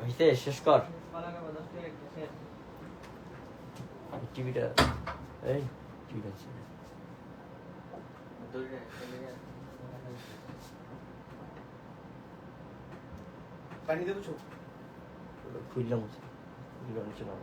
হইছে শেষ কর। টিভিটা এই টিভিটা পানি দেবো খুললাম খুললাম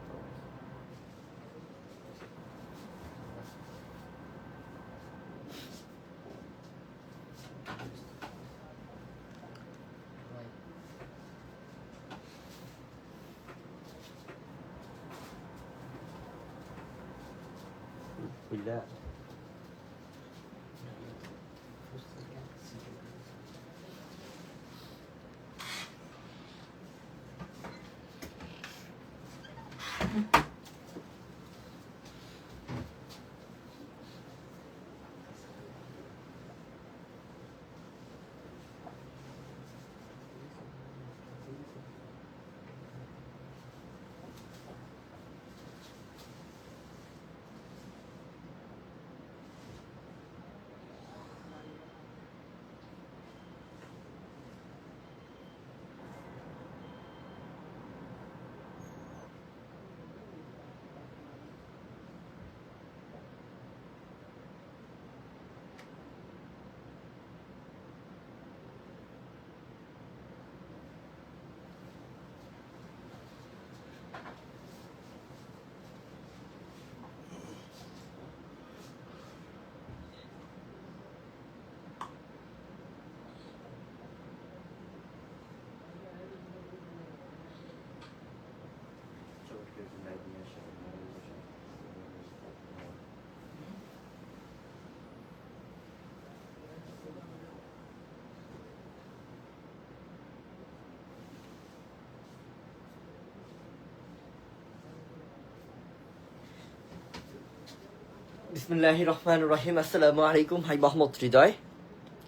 রহিম আসসালামু আলাইকুম ভাই মোহাম্মদ হৃদয়।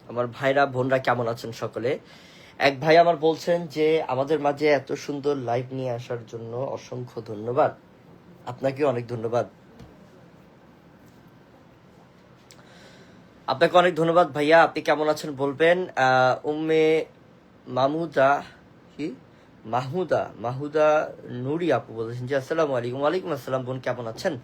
আমার ভাইরা, বোনরা কেমন আছেন সকলে? এক ভাই আমার বলছেন যে, আমাদের মাঝে এত সুন্দর লাইভ নিয়ে আসার জন্য অসংখ্য ধন্যবাদ। আপনাকে অনেক ধন্যবাদ। আপনাকে অনেক ধন্যবাদ ভাইয়া। আপনি কেমন আছেন বলবেন? উম্মে মামুদা, কি? মাহুদা মাহুদা নুরি আপু বলেছেন যে, আসসালামু আলাইকুম। ওয়ালাইকুম আসসালাম, বোন কেমন আছেন?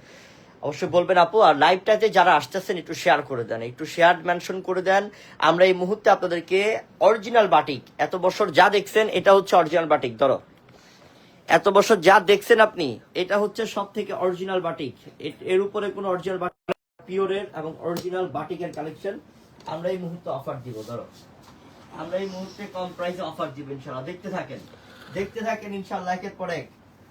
অবশ্যই বলবেন আপু, আর লাইভটাতে যারা আসতেছেন একটু শেয়ার করে দেন, একটু শেয়ার মেনশন করে দেন। আমরা এই মুহূর্তে আপনাদেরকে অরিজিনাল বাটিক এত বছর যা দেখছেন, এটা হচ্ছে অরিজিনাল বাটিক ধরো। এত বছর যা দেখছেন আপনি, এটা হচ্ছে সব থেকে অরিজিনাল বাটিক এর উপরে কোনো অরিজিনাল বাটিক পিওরের এবং অরিজিনাল বাটিকের কালেকশন আমরা এই মুহূর্তে অফার দিব, ধরো। আমরা এই মুহূর্তে কম প্রাইসে অফার দিব ইনশাল্লাহ দেখতে থাকেন। দেখতে থাকেন ইনশাল্লাহ একের পর এক।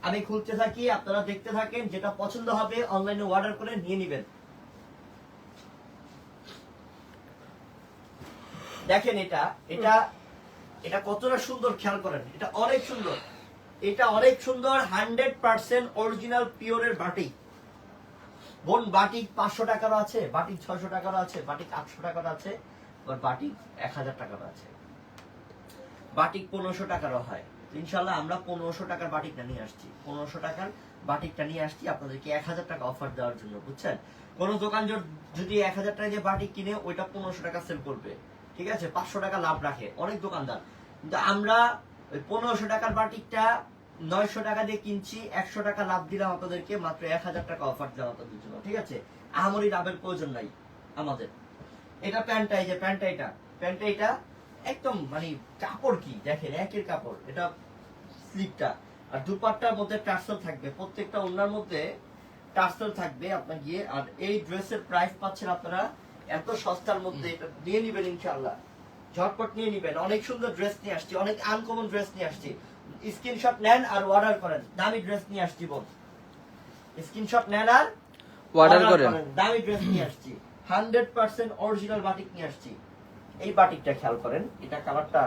আমি খুলতে থাকি, আপনারা দেখতে থাকেন, যেটা পছন্দ হবে অনলাইনে অর্ডার করে নিয়ে নেবেন। দেখেন এটা এটা এটা কতটা সুন্দর, খেয়াল করেন, এটা অনেক সুন্দর। এটা অনেক সুন্দর, হান্ড্রেড পার্সেন্ট অরিজিনাল, পিওরের বাটিক বোন বাটিক পাঁচশো টাকারও আছে বাটিক ছয়শো টাকারও আছে বাটিক আটশো টাকারও আছে, আবার বাটিক এক হাজার টাকারও আছে। বাটিক পনেরোশো টাকারও হয়। ইনশাল্লাহ আমরা পনেরোশো টাকার বাটিকটা নিয়ে আসছি। পনেরোশো টাকার বাটিকটা নিয়ে আসছি, আপনাদেরকে এক হাজার টাকা অফার দেওয়ার জন্য, বুঝছেন? কোন দোকান যদি এক হাজার টাকা যে বাটিক কিনে, ওইটা পনেরোশো টাকা সেল করবে। ঠিক আছে? পাঁচশো টাকা লাভ রাখে অনেক দোকানদার। কিন্তু আমরা ওই পনেরোশো টাকার বাটিকটা নয়শো টাকা দিয়ে কিনছি, একশো টাকা লাভ দিলাম আপনাদেরকে, মাত্র এক হাজার টাকা অফার দিলাম আপনাদের জন্য, ঠিক আছে? আহামরি লাভের প্রয়োজন নাই আমাদের। এটা প্যান্টটা এই যে প্যান্টটা এটা একদম মানে কাপড় কি? দেখেন একের কাপড়। এটা স্লিপটা। আর দুপাট্টার মধ্যে টার্সেল থাকবে। প্রত্যেকটা ওনার মধ্যে টার্সেল থাকবে আপনার গিয়ে আর এই ড্রেসের প্রাইস পাচ্ছেন আপনারা এত সস্তার মধ্যে এটা নিয়ে নিবেন ইনশাআল্লাহ। ঝটপট নিয়ে নিবেন। অনেক সুন্দর ড্রেস নিয়ে আসছি। অনেক আনকমন ড্রেস নিয়ে আসছি। স্ক্রিনশট নেন আর অর্ডার করেন। দামি ড্রেস নিয়ে আসছি বোন স্ক্রিনশট নেন আর অর্ডার করেন। দামি ড্রেস নিয়ে আসছি। হান্ড্রেড পার্সেন্ট অরিজিনাল বাটিক নিয়ে আসছি। এই বাটিকটা খেয়াল করেন এটা কালারটা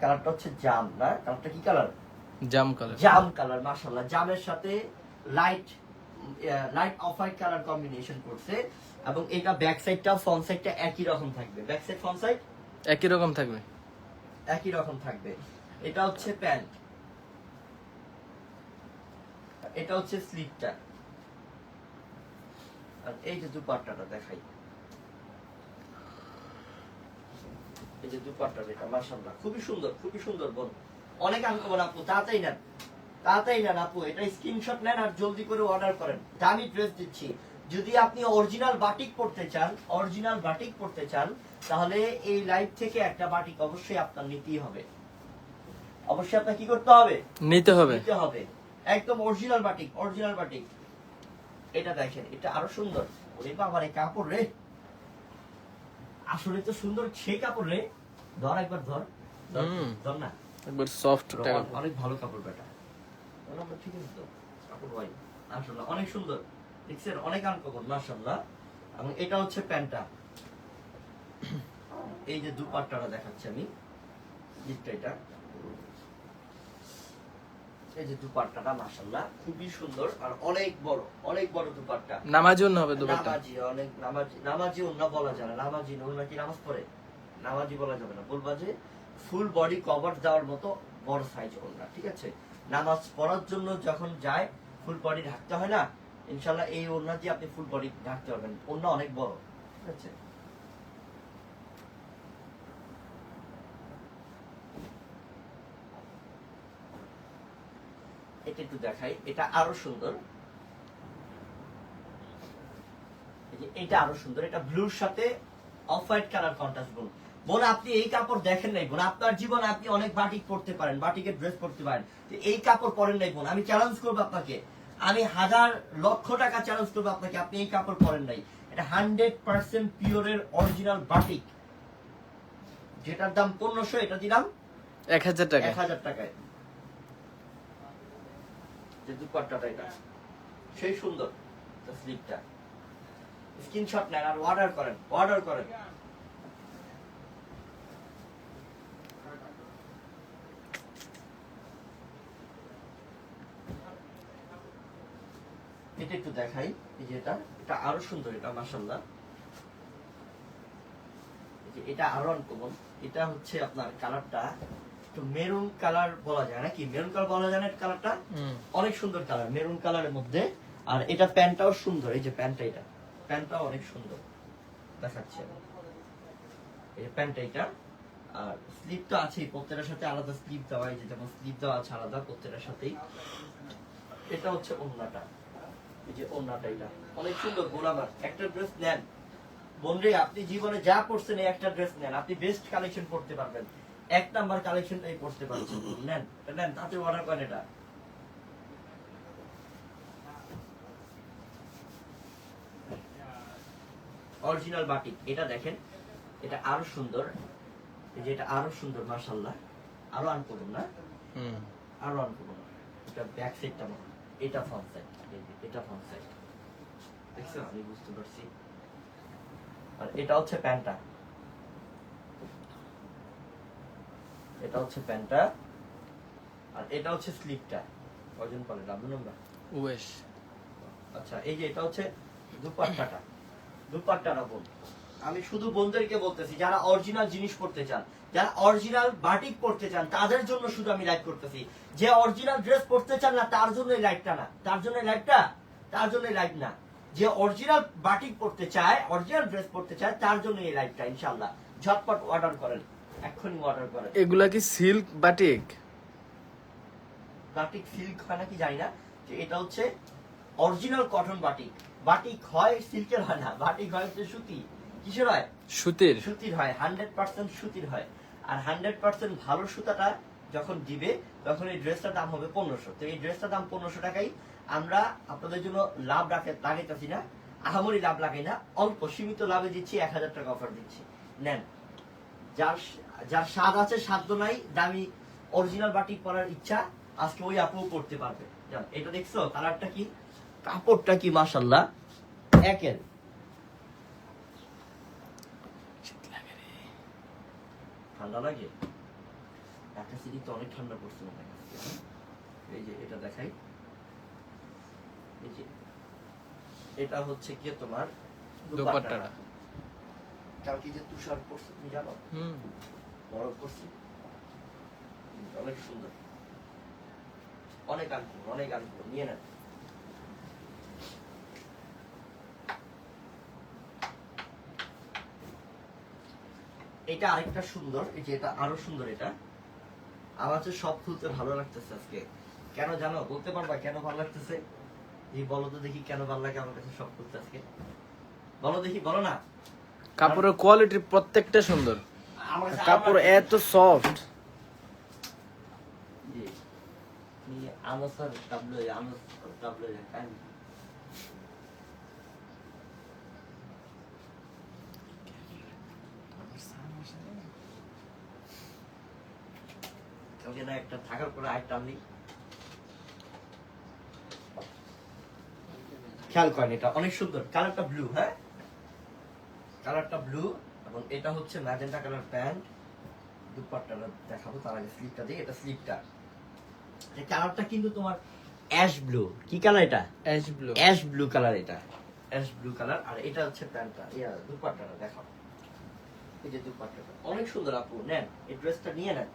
কালারটা হচ্ছে জাম না? কালারটা কি কালার? জাম কালার। জাম কালার মাশাআল্লাহ। জামের সাথে light light off white colour combination করছে এবং এটা ব্যাক সাইডটা ফ্রন্ট সাইডটা একই রকম থাকবে। ব্যাক সাইড ফ্রন্ট সাইড একই রকম থাকবে। একই রকম থাকবে। এটা হচ্ছে প্যান্ট এটা হচ্ছে স্লিপটা আর এই যে দুপাট্টাটা দেখাই। এই যে দুপাট্টা এটা মাশাআল্লাহ খুবই সুন্দর খুবই সুন্দর বোন অনেক আনকমন আপু তাড়াতাড়ি নেন। তাড়াতাড়ি নেন আপু এটা স্ক্রিনশট নেন আর জলদি করে অর্ডার করেন। দামি ড্রেস দিচ্ছি। যদি আপনি অরিজিনাল বাটিক পড়তে চান অরিজিনাল বাটিক পড়তে চান তাহলে এই লাইভ থেকে একটা বাটিক অবশ্যই আপনার নিতেই হবে। অবশ্যই আপনার কি করতে হবে? নিতে হবে। নিতে হবে। একদম অরিজিনাল বাটিক অরিজিনাল বাটিক এটা দেখেন এটা আরও সুন্দর। ওরে বাবা রে কাপড় রে। আসলে তো সুন্দর সে কাপড় রে। ধর একবার ধর। ধর, না। একবার সফট অনেক ভালো কাপড় বেটা। ঠিক আছে তো। কাপড় ভাই আসলে অনেক সুন্দর। দেখছেন অনেক আনকমন মাশাআল্লাহ। এবং এটা হচ্ছে প্যান্টটা। এই যে দুপাট্টাটা দেখাচ্ছি আমি। জিপটা এটা। এই যে দুপাট্টাটা মাশাআল্লাহ খুবই সুন্দর আর অনেক বড় অনেক বড় দুপাট্টা। নামাজ জন্য হবে দুপাট্টা। নামাজি অনেক নামাজি নামাজি অন্য বলা যায় না। নামাজি অন্য কি নামাজ পড়ে? নামাজি বলা যাবে না। বলবা যে ফুল বডি কভার দেওয়ার মতো বড় সাইজ ওড়না ঠিক আছে? নামাজ পড়ার জন্য যখন যায় ফুল বডি ঢাকতে হয় না ইনশাল্লাহ এই ওড়না দিয়ে আপনি ফুল বডি ঢাকতে পারবেন। ওড়না অনেক বড় ঠিক আছে? এটা একটু দেখাই। এটা আরও সুন্দর। এটা আরও সুন্দর। এটা ব্লুর সাথে অফ হোয়াইট কালার কন্ট্রাস্ট বোন বোন আপনি এই কাপড় দেখেন নাই বোন। আপনার জীবনে আপনি অনেক বাটিক পরতে পারেন বাটিকের ড্রেস পরতে পারেন। এই কাপড় পরেন নাই বোন। আমি চ্যালেঞ্জ করব আপনাকে। আমি হাজার লক্ষ টাকা চ্যালেঞ্জ করব আপনাকে। আপনি এই কাপড় পরেন নাই। এটা হান্ড্রেড পার্সেন্ট পিওরের অরিজিনাল বাটিক যেটার দাম পনেরোশো এটা দিলাম এক হাজার টাকা। এক হাজার টাকায়। যে দুপাট্টাটা এটা, সেই সুন্দর স্লিপটা স্ক্রিনশট নেন আর অর্ডার করেন অর্ডার করেন। এটা একটু দেখাই এটা এটা আরও সুন্দর এটা মাসাল্লাহ এটা আরও আনকমন এটা হচ্ছে আপনার কালারটা একটু মেরুন কালার বলা যায় নাকি? মেরুন কালার বলা যায় না কালারটা? অনেক সুন্দর কালার মেরুন কালারের মধ্যে। আর এটা প্যান্টটাও সুন্দর এই যে প্যান্টটা এটা। প্যান্টটাও অনেক সুন্দর। দেখাচ্ছে এই যে প্যান্টটা এটা। আর স্লিপ তো আছেই প্রত্যেকটার সাথে আলাদা স্লিপ দেওয়া এই যে যেমন স্লিপ দেওয়া আছে আলাদা প্রত্যেকটার সাথেই। এটা হচ্ছে ওন্নাটা। এই যে ওন্নাটা এটা। অনেক সুন্দর গোলাবার একটা ড্রেস নেন। বন্ধু আপনি জীবনে যা করছেন এই একটা ড্রেস নেন। আপনি বেস্ট কালেকশন করতে পারবেন। এক নাম্বার কালেকশনটাই করতে পারছেন নেন নেন তাতে অর্ডার করেন এটা। অরিজিনাল বাটিক এটা দেখেন এটা আরও সুন্দর। এই যে এটা আরও সুন্দর মাশাল্লাহ আরও আনকমন না? হুম। আরও আনকমন এটা ব্যাক সাইডটা মনে। এটা ফ্রন্ট সাইড এটা ফ্রন্ট সাইড দেখছ আমি বুঝতে পারছি। আর এটা হচ্ছে প্যান্টটা। এটা হচ্ছে প্যান্টটা আর এটা হচ্ছে স্লিপটা। কজন পারে? Double number? উয়েশ আচ্ছা এই যে এটা হচ্ছে দুপাট্টাটা। দুপাট্টাটা বোন আমি শুধু বোনদেরকে বলতেছি যারা অরিজিনাল জিনিস পড়তে চান যারা অরিজিনাল বাটিক পড়তে চান তাদের জন্য শুধু আমি লাইভ করতেছি। যে অরিজিনাল ড্রেস পড়তে চান না তার জন্য এই লাইভটা না। তার জন্য এই লাইভটা তার জন্য লাইভ না। যে অরিজিনাল বাটিক পড়তে চায় অরিজিনাল ড্রেস পড়তে চায় তার জন্য এই লাইভটা ইনশাআল্লাহ। ঝটপট অর্ডার করেন। এক্ষুনি অর্ডার করেন এগুলা কি সিল্ক বাটিক বাটিক সিল্ক হয় নাকি জানি না যে এটা হচ্ছে অরিজিনাল কটন বাটিক বাটিক হয় সিল্কের হয় না বাটিক হয় হচ্ছে সুতি কিসের হয়? সুতির। সুতির হয় হান্ড্রেড পার্সেন্ট সুতির হয়। আর হান্ড্রেড পার্সেন্ট ভালো সুতাটা যখন দিবে তখন এই ড্রেসটার দাম হবে পনেরোশো। তো এই ড্রেসটার দাম পনেরোশো টাকাই আমরা আপনাদের জন্য লাভ রাখে লাগাইতেছি না। আহামরি লাভ লাগাই না অল্প সীমিত লাভে দিচ্ছি এক হাজার টাকা অফার দিচ্ছি। নেন যার যার স্বাদ আছে সাধ্য নাই দামি অরিজিনাল বাটিক পরার ইচ্ছা আজকে ওই আপু করতে পারবে। এটা দেখছ কালারটা কি? কাপড়টা কি মাসাল্লাহ একের। ঠান্ডা লাগে? ঢাকা সিটি তো অনেক ঠান্ডা পড়ছে মনে এই যে এটা দেখাই। এই যে এটা হচ্ছে কি তোমার দোপাট্টাটা। কালকে যে তুষার পড়ছে তুমি জানো? হুম। পড়ছে অনেক সুন্দর। অনেক অনেক নিয়ে নেন। এটা আরেকটা সুন্দর, এই যে এটা আরও সুন্দর এটা। আমার হচ্ছে সব খুলতে ভালো লাগতেছে আজকে। কেন জানো? বলতে পারবা কেন ভালো লাগতেছে? এই বলো তো দেখি কেন ভালো লাগে আমার কাছে সব খুলতে আজকে। বলো দেখি, বলো না। কাপড়ের কোয়ালিটি প্রত্যেকটা সুন্দর। কাপড় এত সফট একটা থাকার পরে আনলি খেয়াল করেন এটা অনেক সুন্দর। কালারটা ব্লু হ্যাঁ? কালারটা ব্লু এবং এটা হচ্ছে ম্যাজেন্টা কালার প্যান্ট। দুপাট্টাটা দেখাবো তার আগে স্লিপটা দিই এটা স্লিপটা। এই কালারটা কিন্তু তোমার অ্যাশ ব্লু। কি কালার এটা? Ash blue. Ash blue colour এটা। Ash blue colour. আর এটা হচ্ছে প্যান্টটা। ইয়া দুপাট্টাটা দেখাও। এই যে দুপাট্টাটা। অনেক সুন্দর আপু নেন এই ড্রেসটা নিয়ে নেন।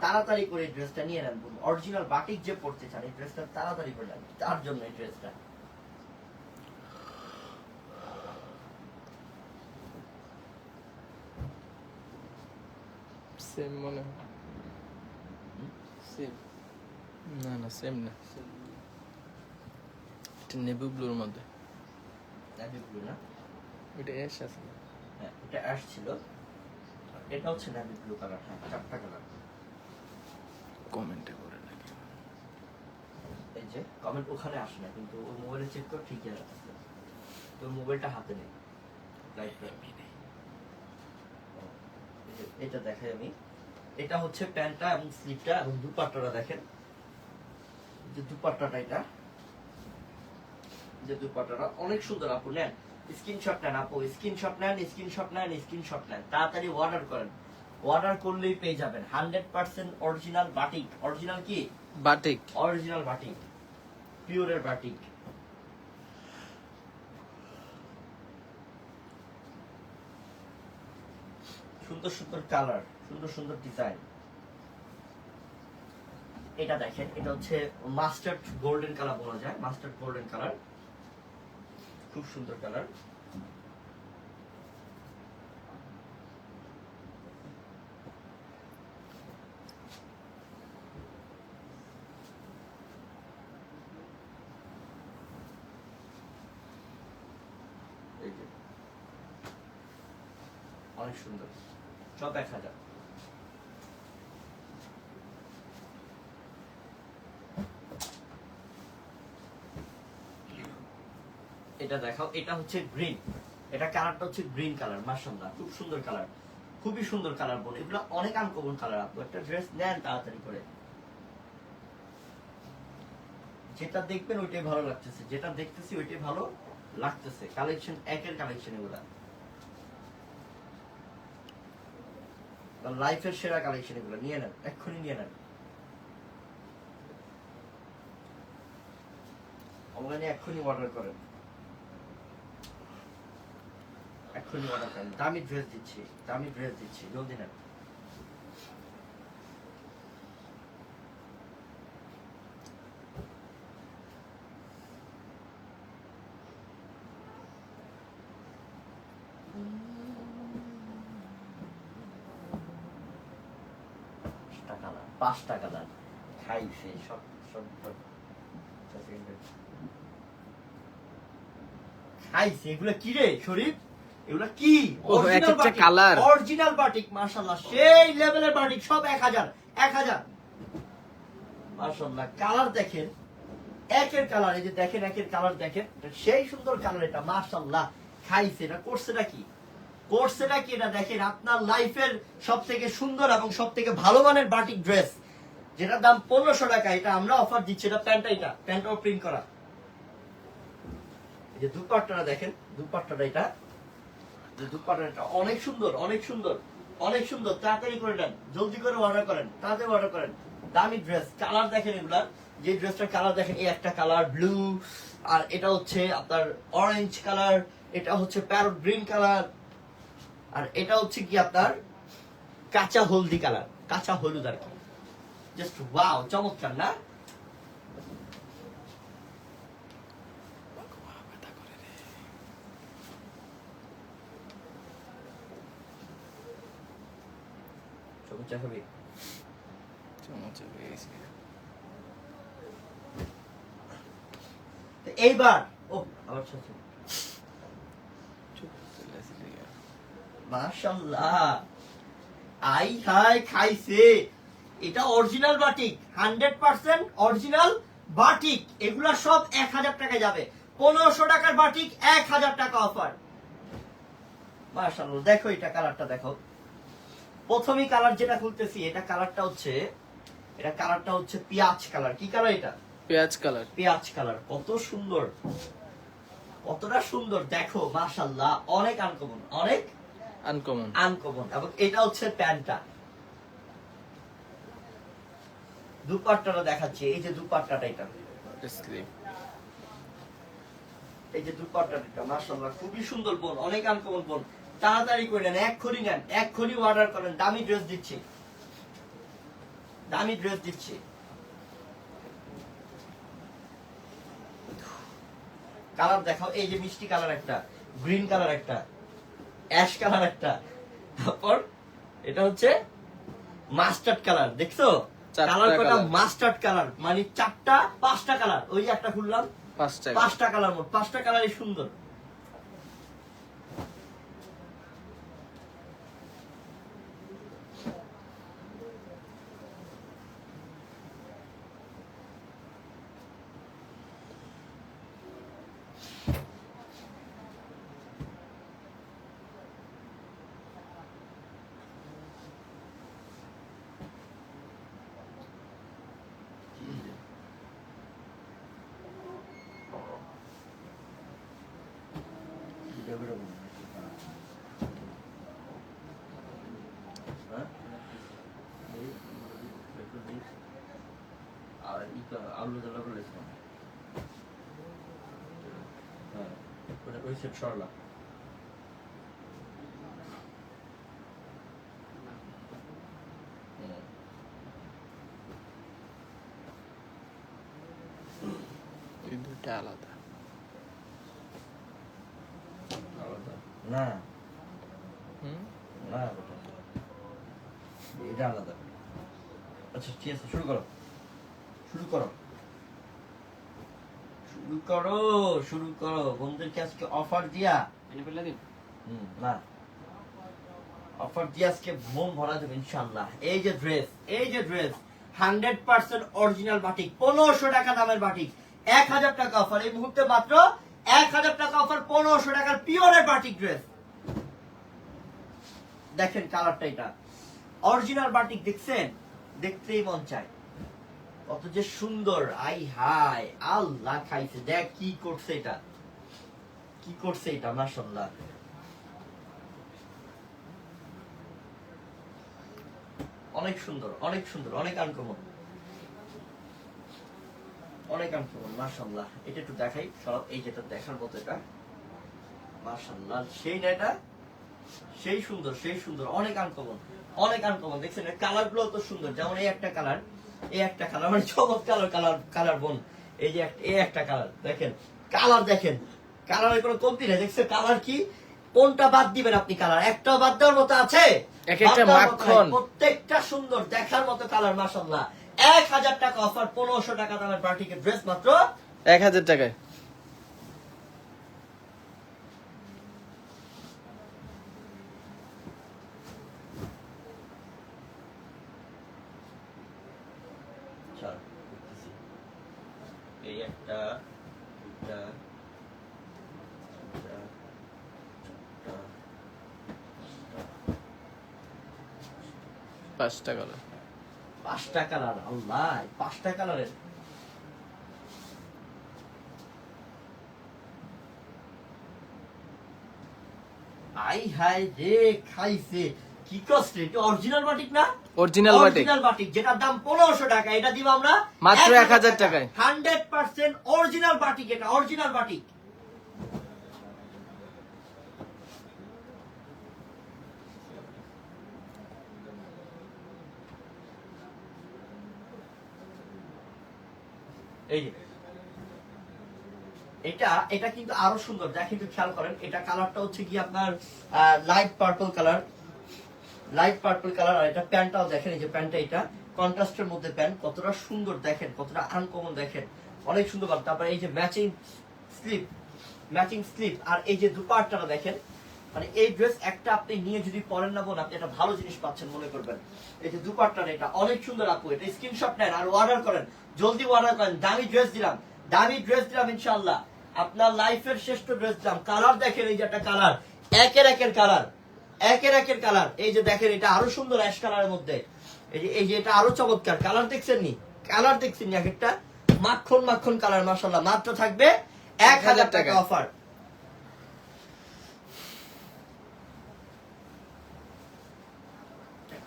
তাড়াতাড়ি করে এই ড্রেসটা নিয়ে নেন অরিজিনাল বাটিক যে পড়তে চান এই ড্রেসটা তাড়াতাড়ি করে নেন। তার জন্য এই ড্রেসটা। সেম মনে হয় সেম না না সেম না এটা নেভি ব্লুর মধ্যে নেভি ব্লু না ওইটা অ্যাশ আছে হ্যাঁ এটা অ্যাশ ছিল এটা হচ্ছে নেভি ব্লু কালার হ্যাঁ চারটা কালার কমেন্টে করে নাকি এই যে কমেন্ট ওখানে আসে না কিন্তু ওই মোবাইলে চেক করে ঠিকই আসছে তো মোবাইলটা হাতে নেই। লাইট এটা দেখাই আমি। এটা হচ্ছে প্যান্টটা এবং স্লিপটা এবং দুপাট্টাটা দেখেন। যে দুপাট্টাটা এটা। যে দুপাট্টাটা। অনেক সুন্দর আপু নেন। স্ক্রিনশট নেন আপু স্ক্রিনশট নেন স্ক্রিনশট নেন স্ক্রিনশট নেন। তাড়াতাড়ি অর্ডার করেন। অর্ডার করলেই পেয়ে যাবেন। Hundred percent original batik original কি? বাটিক অরিজিনাল বাটিক পিওরের বাটিক সুন্দর সুন্দর কালার, সুন্দর সুন্দর ডিজাইন। এটা দেখেন, এটা হচ্ছে মাস্টার্ড গোল্ডেন কালার বলা যায়, মাস্টার্ড গোল্ডেন কালার। খুব সুন্দর কালার। অনেক সুন্দর। সব এক হাজার। এটা দেখাও, এটা হচ্ছে গ্রিন এটা কালারটা হচ্ছে গ্রিন কালার মার্শাল্লাহ খুব সুন্দর কালার খুবই সুন্দর কালার বোন, এগুলো অনেক আনকমন কালার আপু একটা ড্রেস নেন তাড়াতাড়ি করে। যেটা দেখবেন ওইটাই ভালো লাগতেছে, যেটা দেখতেছি ওইটাই ভালো লাগতেছে কালেকশন একের কালেকশন এগুলা। লাইফের সেরা কালেকশন এগুলো, নিয়ে নেন, এক্ষুনি নিয়ে নেন। অনলাইনে এক্ষুনি অর্ডার করেন। এক্ষুনি অর্ডার করেন। দামি ড্রেস দিচ্ছি, দামি ড্রেস দিচ্ছি, জলদি নেন পাঁচটা কালার পাঁচটা কালার খাইছে সব সব খাইছে এগুলা কি রে শরীফ? এগুলা কি? এক একটা অরিজিনাল বাটিক মাশাআল্লাহ সেই লেভেলের বাটিক সব এক হাজার এক হাজার। মাশাআল্লাহ কালার দেখেন একের কালার এই যে দেখেন একের কালার দেখেন সেই সুন্দর কালার এটা মাশাআল্লাহ। খাইছে এটা করছে নাকি করছে নাকি এটা দেখেন আপনার লাইফের সব থেকে সুন্দর এবং সব থেকে ভালো মানের বাটিক ড্রেস যেটার দাম পনেরোশো টাকা, এটা আমরা অফার দিচ্ছি, এটা প্যান্টটা এটা, প্যান্টটাও প্রিন্ট করা। যে দুপাট্টাটা দেখেন, দুপাট্টাটা এটা দুপাট্টাটা অনেক সুন্দর অনেক সুন্দর অনেক সুন্দর। তাড়াতাড়ি করে নেন, জলদি করে অর্ডার করেন, তাড়াতাড়ি অর্ডার করেন। দামি ড্রেস কালার দেখেন এগুলার যে ড্রেসটার কালার দেখেন, এই একটা কালার ব্লু আর এটা হচ্ছে আপনার অরেঞ্জ কালার এটা হচ্ছে প্যারট গ্রিন কালার আর এটা হচ্ছে কি আপনার কাঁচা হলদি কালার কাঁচা হলুদ আর কি। জাস্ট ওয়াও চমৎকার না? তো এইবার ও আবার সাথে। মাশাল্লাহ। আই হাই খাইছে। এটা original batik hundred percent original batik এগুলা সব এক হাজার টাকা যাবে। পনেরোশো টাকার বাটিক এক হাজার টাকা অফার দেখো এটা কালারটা দেখো। প্রথমেই কালার যেটা খুলতেছি এটা কালারটা হচ্ছে এটা কালারটা হচ্ছে পেঁয়াজ কালার কি কালার এটা? পেঁয়াজ কালার পেঁয়াজ কালার কত সুন্দর। কতটা সুন্দর। দেখো মাশাল্লাহ অনেক আনকমন অনেক আনকমন আনকমন এবং এটা হচ্ছে প্যান্টটা। দুপাট্টাটা দেখাচ্ছি এই যে দুপাট্টাটা এটা। এই যে দুপাট্টাটা মাশাআল্লাহ খুবই সুন্দর বোন অনেক আনকমন বোন। তাড়াতাড়ি করে নেন এক্ষুনি নেন এক্ষুনি অর্ডার করেন দামি ড্রেস দিচ্ছি। দামি ড্রেস দিচ্ছি। কালার দেখাও এই যে মিষ্টি কালার একটা গ্রিন কালার একটা অ্যাশ কালার একটা। তারপর এটা হচ্ছে মাস্টার্ড কালার দেখছ? কালার কটা মাস্টার্ড কালার মানে চারটা পাঁচটা কালার ওই একটা খুললাম। পাঁচটা পাঁচটা কালার মোট। পাঁচটা কালারই সুন্দর। আলু জ্বালা করে। হ্যাঁ, ওই সেট সরলা হুম। এই দুটা আলাদা আলাদা। না। না এটা আলাদা। আচ্ছা ঠিক আছে শুরু করো। শুরু করো। শুরু করো শুরু করো। বন্ধুদেরকে আজকে অফার দিয়া। এনে ফেলে দিন। হুম, না। অফার দিয়ে আজকে মন ভরা দেবে ইনশাল্লাহ এই যে ড্রেস এই যে dress hundred percent original batik পনেরোশো টাকা দামের বাটিক এক হাজার টাকা অফার এই মুহূর্তে মাত্র এক হাজার টাকা অফার পনেরোশো টাকার পিওরের বাটিক ড্রেস দেখেন কালারটা এটা। অরিজিনাল বাটিক দেখছেন? দেখতেই মন চায়। কত যে সুন্দর। আই হাই আল্লাহ খাইছে। দেখ কি করছে এটা। কি করছে এটা মাশাল্লাহ অনেক সুন্দর অনেক সুন্দর, অনেক আনকমন অনেক আনকমন মাশাল্লাহ এটা একটু দেখাই সব এই যেটা দেখার মতো এটা। মাশাল্লাহ সেই না এটা? সেই সুন্দর সেই সুন্দর অনেক আনকমন অনেক আনকমন দেখছেন কালারগুলো তো সুন্দর। যেমন এই একটা কালার এই একটা কালার মানে চমৎকার কালার কালার বোন। এই যে এই একটা কালার দেখেন কালার দেখেন। কালারের কোনো কমতি নেই। দেখছেন কালার কি? কোনটা বাদ দিবেন আপনি কালার একটা বাদ দেওয়ার মতো আছে। প্রত্যেকটা সুন্দর দেখার মতো কালার মাসাল্লাহ এক হাজার টাকা অফার পনেরোশো টাকা দামের পার্টিকে ড্রেস মাত্র এক হাজার টাকায়। এই একটা দুটা তিনটা, চারটা, পাঁচ টাকা পাঁচটা কালার আল্লাহ পাঁচটা কালারের আই হাই রে খাইছে। কি কষ্ট এটা অরিজিনাল বাটিক না? অরিজিনাল বাটিক অরিজিনাল বাটিক যেটার দাম পনেরোশো টাকা এটা দিব আমরা মাত্র 1000 টাকায়। হান্ড্রেড পার্সেন্ট অরিজিনাল বাটিক এটা অরিজিনাল বাটিক এই যে, এটা এটা কিন্তু আরও সুন্দর। যা কিন্তু খেয়াল করেন, এটা কালারটা হচ্ছে কি আপনার light purple colour light purple colour আর এটা প্যান্টটাও দেখেন, এই যে প্যান্টটা এটা। কন্ট্রাস্টের মধ্যে প্যান্ট কতটা সুন্দর দেখেন, কতটা আনকমন দেখেন। অনেক সুন্দর তারপরে এই যে ম্যাচিং স্লিপ ম্যাচিং স্লিপ আর এই যে দুপাট্টাটা দেখেন মানে এই ড্রেস একটা আপনি নিয়ে যদি পরেন না বোন আপনি একটা ভালো জিনিস পাচ্ছেন মনে করবেন। এই যে দুপাট্টাটা এটা অনেক সুন্দর আপু এটা স্ক্রিনশট নেন আর অর্ডার করেন। জলদি অর্ডার করেন দামি ড্রেস দিলাম। দামি ড্রেস দিলাম ইনশাআল্লাহ। আপনার লাইফের শ্রেষ্ঠ ড্রেস দিলাম। কালার দেখেন এই যে একটা কালার। একের একের কালার। একের একের কালার। এই যে দেখেন এটা আরও সুন্দর অ্যাশ কালারের মধ্যে। এই যে এই যে এটা আরও চমৎকার। কালার দেখছেন নি কালার দেখছেন নি এক একটা? মাখন মাখন কালার মাশাআল্লাহ। মাত্র থাকবে এক হাজার টাকা। অফার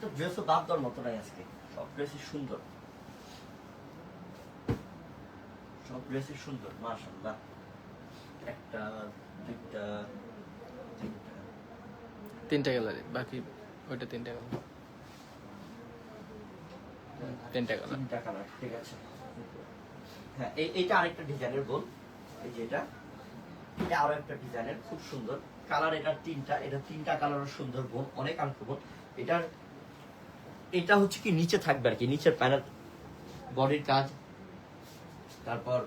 একটা ড্রেসও বাদ দেওয়ার মতো নাই আজকে। সব ড্রেসই সুন্দর। সব ড্রেসই সুন্দর মাশাআল্লাহ। একটা দুইটা তিনটা। তিনটা বাকি ওইটা তিনটা কালার তিনটা কালার তিনটা কালার ঠিক আছে। হ্যাঁ এই এইটা আরেকটা ডিজাইনের বল এই যে এটা। এটা আরও একটা ডিজাইনের খুব সুন্দর। কালার এটা তিনটা এটা তিনটা কালারও সুন্দর বোন অনেক আনকমন এটার এটা হচ্ছে কি নিচে থাকবে আর কি, নিচের প্যানেল বডির কাজ। তারপর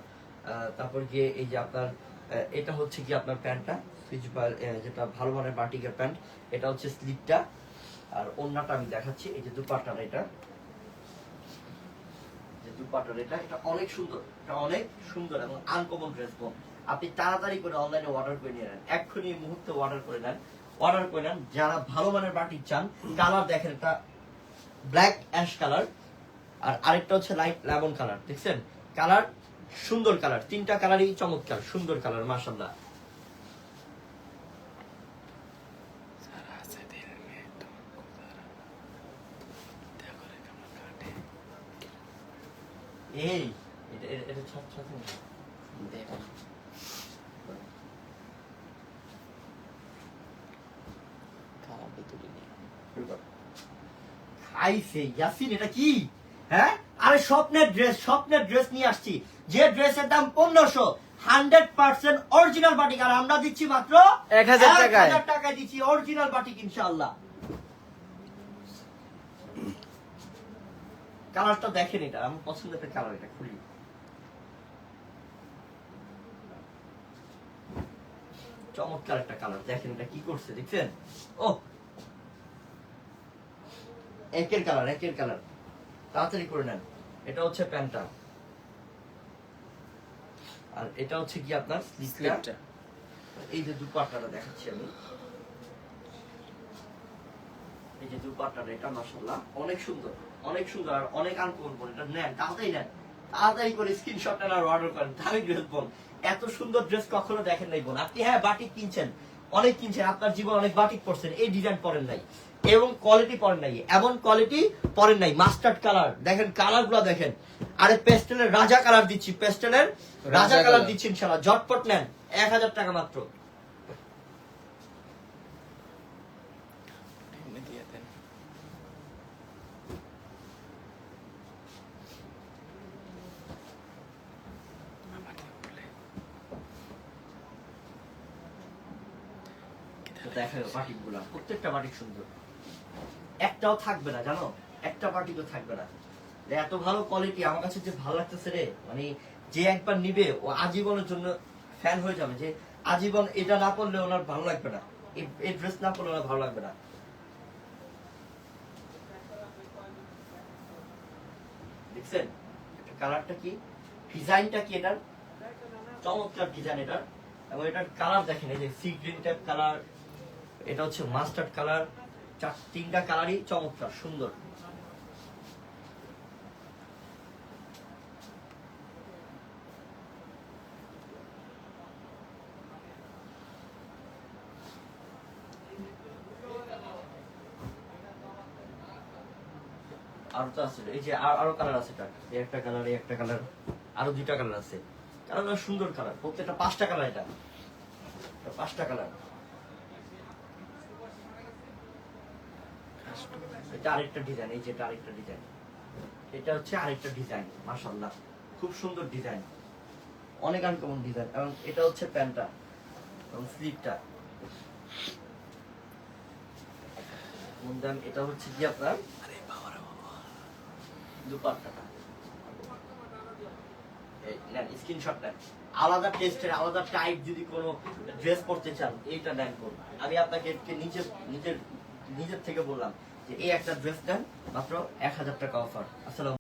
তারপর গিয়ে এই যে আপনার এটা হচ্ছে কি আপনার প্যান্টটা সুইচবার যেটা ভালো মানের বাটিকের প্যান্ট, এটা হচ্ছে স্লিপটা আর অন্যটা আমি দেখাচ্ছি, এই যে দুপাট্টার এটা। যে দুপাট্টার এটা এটা অনেক সুন্দর, এটা অনেক সুন্দর এবং আনকমন ড্রেস বোন আপনি তাড়াতাড়ি করে অনলাইনে অর্ডার করে নিয়ে নেন, এক্ষুনি এই মুহূর্তে অর্ডার করে নেন। অর্ডার করে নেন, যারা ভালো মানের বাটিক চান কালার দেখেন, এটা ব্ল্যাক অ্যাশ কালার আর আরেকটা হচ্ছে লাইট লেমন কালার দেখছেন? কালার সুন্দর কালার তিনটা কালারই চমৎকার, সুন্দর কালার মাশাল্লাহ এই, এটা- এটা ছাড় ছাড় না। ইয়াসিন এটা কি? হ্যাঁ? আরে স্বপ্নের ড্রেস স্বপ্নের ড্রেস নিয়ে আসছি। যে ড্রেসের দাম পনেরোশো হান্ড্রেড পার্সেন্ট অরিজিনাল বাটিক আর আমরা দিচ্ছি মাত্র 1000 টাকায়। 1000 টাকায় দিচ্ছি অরিজিনাল বাটিক ইনশাআল্লাহ। কালারটা দেখেন এটা আমার পছন্দের কালার এটা খুলি। চমৎকার একটা কালার দেখেন এটা কি করছে দেখছেন? ও একের কালার একের কালার। তাড়াতাড়ি করে নেন। এটা হচ্ছে প্যান্টটা। আর এটা হচ্ছে কি আপনার? স্লিপটা। এই যে দুপাট্টাটা দেখাচ্ছি আমি। এই যে দুপাট্টাটা এটা মাশাআল্লাহ অনেক সুন্দর অনেক সুন্দর আর অনেক আনকমন এটা নেন তাড়াতাড়ি নেন। তাড়াতাড়ি করে স্ক্রিনশট নেন আর অর্ডার করেন। দামি ড্রেস বোন এত সুন্দর ড্রেস কখনো দেখেন নাই বোন। আপনি হ্যাঁ বাটিক কিনছেন অনেক কিনছেন আপনার জীবন অনেক বাটিক পড়ছেন এই ডিজাইন পরেন নাই। এবং কোয়ালিটি পরেন নাই এমন কোয়ালিটি পরেন নাই মাস্টার্ড কালার দেখেন কালারগুলো দেখেন। আরে পেস্টেলের রাজা কালার দিচ্ছি পেস্টেলের রাজা কালার দিচ্ছেন দিচ্ছি ইনশাল্লাহ ঝটপট নেন এক হাজার টাকা মাত্র দিয়ে দেন দেখা গেল। প্রত্যেকটা বাটিক সুন্দর। একটাও থাকবে না, জানো? একটা বাটিকও থাকবে না। এত ভালো কোয়ালিটি আমার কাছে যে ভালো লাগতেছে রে মানে যে একবার নিবে, ও আজীবনের জন্য ফ্যান হয়ে যাবে যে আজীবন এটা না পড়লে ওনার ভালো লাগবে না। এই ড্রেস না পড়লে ওনার ভালো লাগবে না। দেখছেন? কালারটা কি? ডিজাইনটা কি এটার? চমৎকার ডিজাইন এটার। এবং এটার কালার দেখেন, এই যে সি গ্রিন টাইপ কালার এটা হচ্ছে মাস্টার্ড কালার। চার, তিনটা কালারই চমৎকার, সুন্দর। আরও তো আছে, এই যে আরও কালার আছে একটা কালার একটা কালার, আরও দুইটা কালার আছে। কালার সুন্দর কালার, প্রত্যেকটা পাঁচটা কালার এটা। পাঁচটা কালার। এটা আরেকটা ডিজাইন এই যে এটা আরেকটা ডিজাইন এটা হচ্ছে আরেকটা ডিজাইন মাশাআল্লাহ। খুব সুন্দর ডিজাইন অনেক আনকমন ডিজাইন এবং এটা হচ্ছে প্যান্টটা এবং স্লিপটা এটা হচ্ছে কি আপনার? দুপাট্টাটা নেন স্ক্রিনশট নেন। আলাদা টেস্টের আলাদা টাইপ যদি কোনো ড্রেস পরতে চান এইটা নেন করুন। আমি আপনাকে নিচে নিজের নিজের থেকে বললাম। যে এই একটা ড্রেস দেন মাত্র এক হাজার টাকা অফার আসসালাম